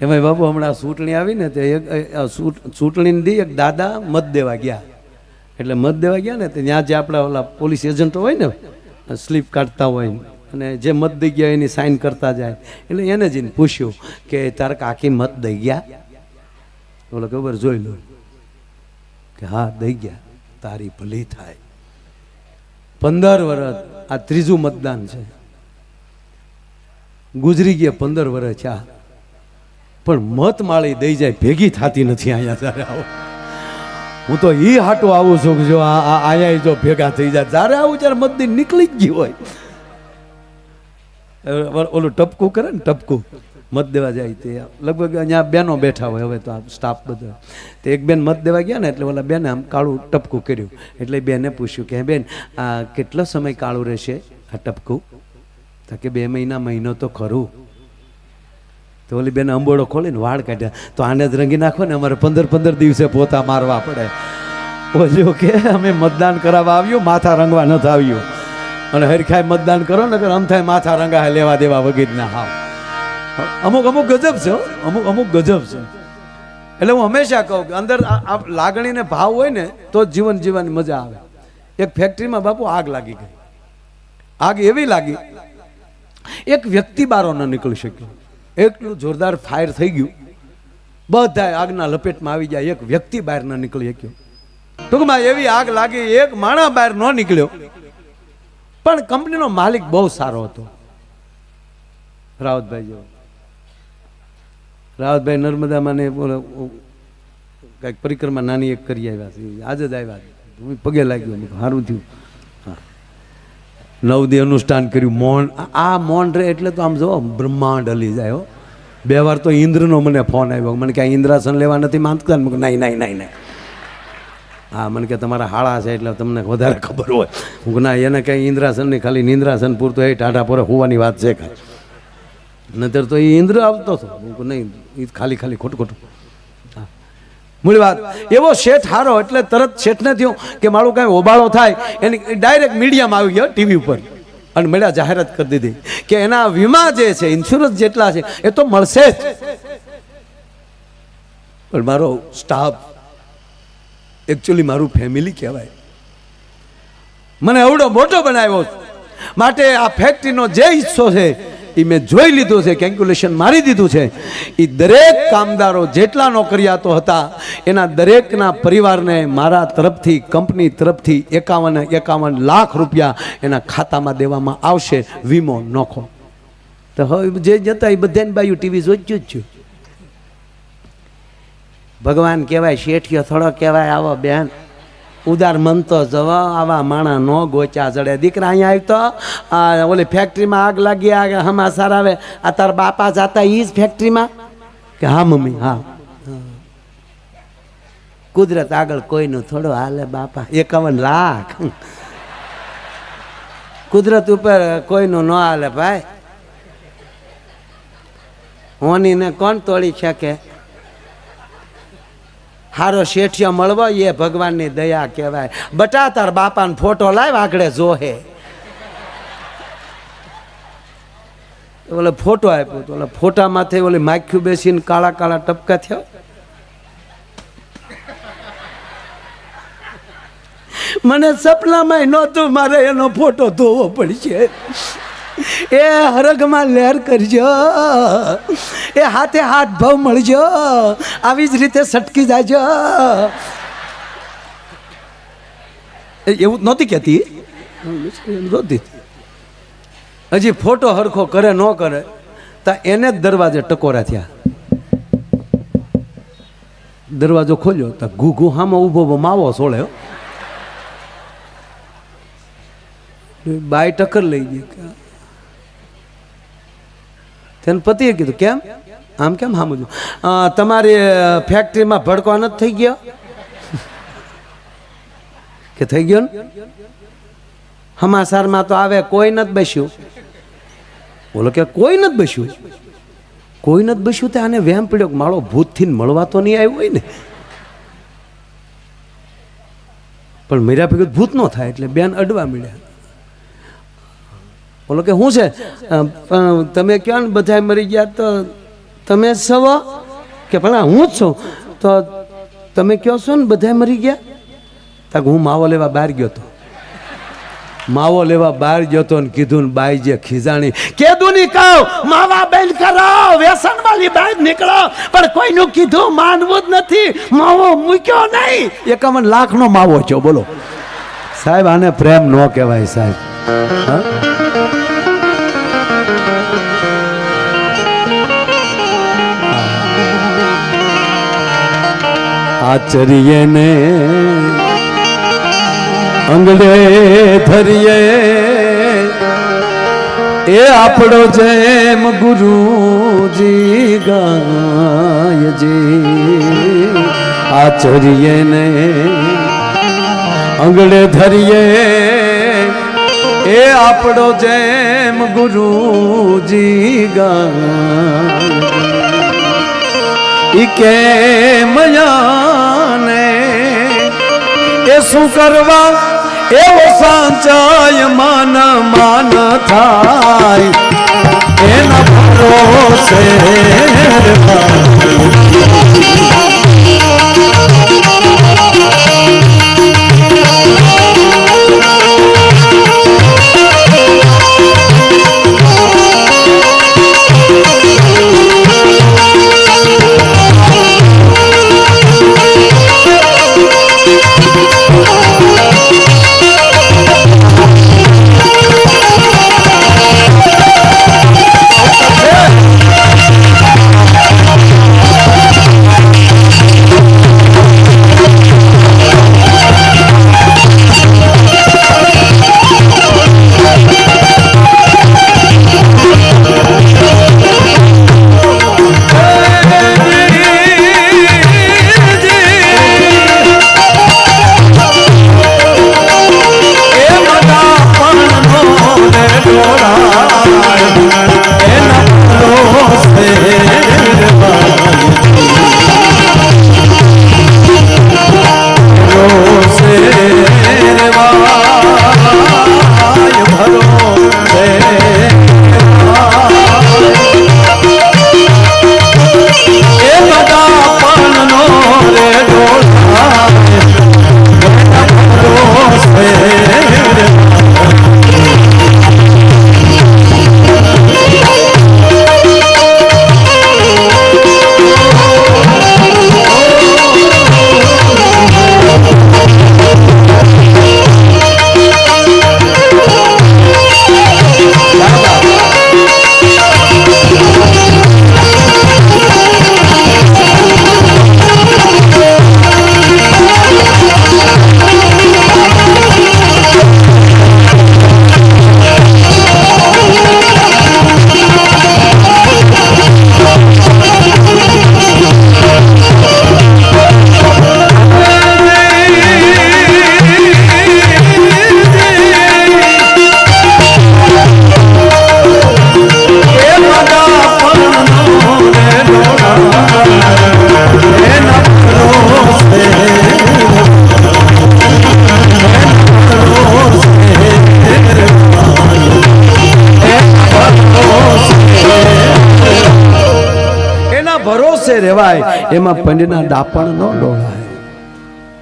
એમાં બાપુ હમણાં ચૂંટણી આવી ને તે એક ચૂંટણીને દી એક દાદા મત દેવા ગયા. એટલે મત દેવા ગયા ને ત્યાં જે આપણા ઓલા પોલીસ એજન્ટો હોય ને, સ્લીપ કાઢતા હોય અને જે મત દઈ ગયા એની સાઇન કરતા જાય. એટલે એને જઈને પૂછ્યું કે તારે કાકી મત દઈ ગયા? ઓલો ખબર જોઈ લો. કે, હા, દઈ ગયા. તારી ભલી થાય. પંદર વર્ષ આ ત્રીજું મતદાન છે. ગુજરી ગયા પંદર વર્ષ આ પણ મત માળી દઈ જાય, ભેગી થતી નથી અહીંયા જ્યારે આવો. હું તો એ હાટો આવું છું જો અહીંયા જો ભેગા થઈ જાય. જ્યારે આવું ત્યારે મત દઈ નીકળી જ ગયું હોય. ઓલું ટપકું કરે ને, ટપકું. મત દેવા જાય તે. લગભગ અહીંયા બેનો બેઠા હોય, હવે તો આ સ્ટાફ બધો. તે એક બેન મત દેવા ગયા ને, એટલે ઓલા બેને આમ કાળું ટપકું કર્યું. એટલે બેને પૂછ્યું કે બેન, આ કેટલો સમય કાળું રહેશે આ ટપકું? તો કે, બે મહિના મહિનો તો ખરું. તો ઓલી બેન અંબોડો ખોલીને વાળ કાઢ્યા. તો આને જ રંગી નાખો ને અમારે પંદર પંદર દિવસે પોતા મારવા પડે. બોલ્યો કે અમે મતદાન કરાવવા આવ્યું, માથા રંગવા નથી આવ્યું અને હરખાય મતદાન કરો ને આમ થાય માથા રંગા લેવા દેવા વગેરે ના હાવ. અમુક અમુક ગજબ છે અમુક અમુક ગજબ છે. એટલે હું હંમેશા કહું કે અંદર લાગણીને ભાવ હોય ને, તો જીવન જીવવાની મજા આવે. એક ફેક્ટરીમાં બાપુ આગ લાગી ગઈ. આગ એવી લાગી, એક વ્યક્તિ બારો ન નીકળી શક્યો. એટલું જોરદાર ફાયર થઈ ગયું. બધા આગના લપેટમાં આવી જાય, એક વ્યક્તિ બહાર ન નીકળી શક્યો. ટૂંકમાં એવી આગ લાગી, એક માણા બહાર ન નીકળ્યો. પણ કંપનીનો માલિક બહુ સારો હતો. રાવતભાઈ જેવો રાવતભાઈ નર્મદામાં ને કંઈક પરિક્રમા નાની એક કરી આવ્યા છે. આજે જ આવ્યા પગે લાગ્યો. સારું થયું. નવદી અનુષ્ઠાન કર્યું, મૌન. આ- મૌન રે એટલે તો આમ જો બ્રહ્માંડ હલી જાય હો. બે વાર તો ઇન્દ્રનો મને ફોન આવ્યો. મને કે ઇન્દ્રાસન લેવા નથી માંગતા ને? નહીં નહીં નહીં નહીં. હા, મને કે તમારા હાળા છે એટલે તમને વધારે ખબર હોય. હું ના, એને કંઈ ઇન્દ્રાસન નહીં ખાલી નિંદ્રાસન પૂરતું એ ટાઢા પોરે હોવાની વાત છે કાંઈ નતર તો એ ઇન્દ્ર આવતો હતો. હું નહીં એ ખાલી ખાલી ખોટું ખોટું. મૂળ વાત. એવો શેઠ હારો એટલે તરત શેઠને થયું કે મારું કાંઈ ઓબાળો થાય. એની ડાયરેક્ટ મીડિયામાં આવી ગયો ટીવી ઉપર. અને મળ્યા જાહેરાત કરી દીધી કે એના વીમા જે છે ઇન્સ્યોરન્સ જેટલા છે, એ તો મળશે જ. પણ મારો સ્ટાફ એકચ્યુઅલી મારું ફેમિલી કહેવાય. મને એવડો મોટો બનાવ્યો માટે આ ફેક્ટરીનો જે હિસ્સો છે એ મેં જોઈ લીધું છે કેલ્ક્યુલેશન મારી દીધું છે. એ દરેક કામદારો જેટલા નોકરિયાતો હતા, એના દરેકના પરિવારને મારા તરફથી, કંપની તરફથી એકાવન એકાવન લાખ રૂપિયા એના ખાતામાં દેવામાં આવશે, વીમો નોખો. તો હવે જે જતા એ બધાને બાયું ટીવી જોઈ જ ભગવાન કહેવાય, શેઠિયો થોડો કહેવાય, આવો બેન. ઉદાર મન તો જવો, આવા માણા નો ગોચા જડે. દીકરા અહીંયા આવી તો ઓલી ફેક્ટરીમાં આગ લાગી આગ હમાસાર આવે. આ તાર બાપા જાતા ઈ જ ફેક્ટરીમાં કે હા, મમ્મી, હા. કુદરત આગળ કોઈનું થોડો હાલે બાપા. એકાવન લાખ. કુદરત ઉપર કોઈનું ન હાલે ભાઈ. હોનીને કોણ તોડી શકે? હારો શેઠિયો મળવો એ ભગવાનની દયા કહેવાય. બટા તાર બાપાને ફોટો લાવ આગળ જોહે. ઓલે ફોટો આપ્યો તો ઓલા ફોટામાંથી ઓલી માખ્યું બેસીને કાળા કાળા ટપકા થયા. મને સપનામાં નહોતું, મારે એનો ફોટો ધોવો પડશે. એ હરગમાં લહેર કરજો. એ હાથે હાથ ભાવ મળજો. આવી જ રીતે સટકી જાજો. એવું નહોતી કહેતી? હજી ફોટો હરખો કરે, ન કરે, તો એને જ દરવાજે ટકોરા થયા. દરવાજો ખોલ્યો, તો ઘુ ઘુ હામાં ઊભો માવો સોળે બાય ટક્કર લઈ ગઈ. તેને પતિએ કીધું, કેમ? આમ કેમ? સામું તમારી ફેક્ટરીમાં ભડકો નથી થઈ ગયો? કે થઈ ગયો ને? હમાસારમાં તો આવે, કોઈ નથી બસ્યું. બોલો કે કોઈ નથી બસ્યું? કોઈ નથી બસ્યું તે આને વેમ પડ્યો મારો ભૂતથી મળવા તો નહીં આવ્યો હોય ને. પણ મેરા ભેગું ભૂત ન થાય એટલે બેન અડવા મળ્યા બોલો કે શું છે? તમે કહો ને બધા મરી ગયા તો તમે સવો કે ભલા હું જ છું? તો તમે કહો છો ને બધા મરી ગયા? તા હું માવો લેવા બહાર ગયો તો. માવો લેવા બહાર ગયો તો ને કીધું ને બાઈ જે ખીજાણી કેદું ની કહો, માવા બેન કરો, વ્યસન વાળી બહાર નીકળો. પણ કોઈનું કીધું માનવું જ નથી. માવો મૂક્યો નહીં. એકાવન લાખનો માવો છો બોલો. સાહેબ, આને પ્રેમ ન કહેવાય સાહેબ. હા? આચરીએ ને અંગડે ધરીએ. એ આપણો જેમ ગુરુજી ગાયજી આચર્ય ને અંગડે ધરીએ. એ આપણો જેમ ગુરુજી ઈ કે મયાને એ શું કરવા? એવો સાંચાય માન માન થાય. એના ભરોસે એ રેવાય એમાં પંડના દાપણ ન ડોળાય.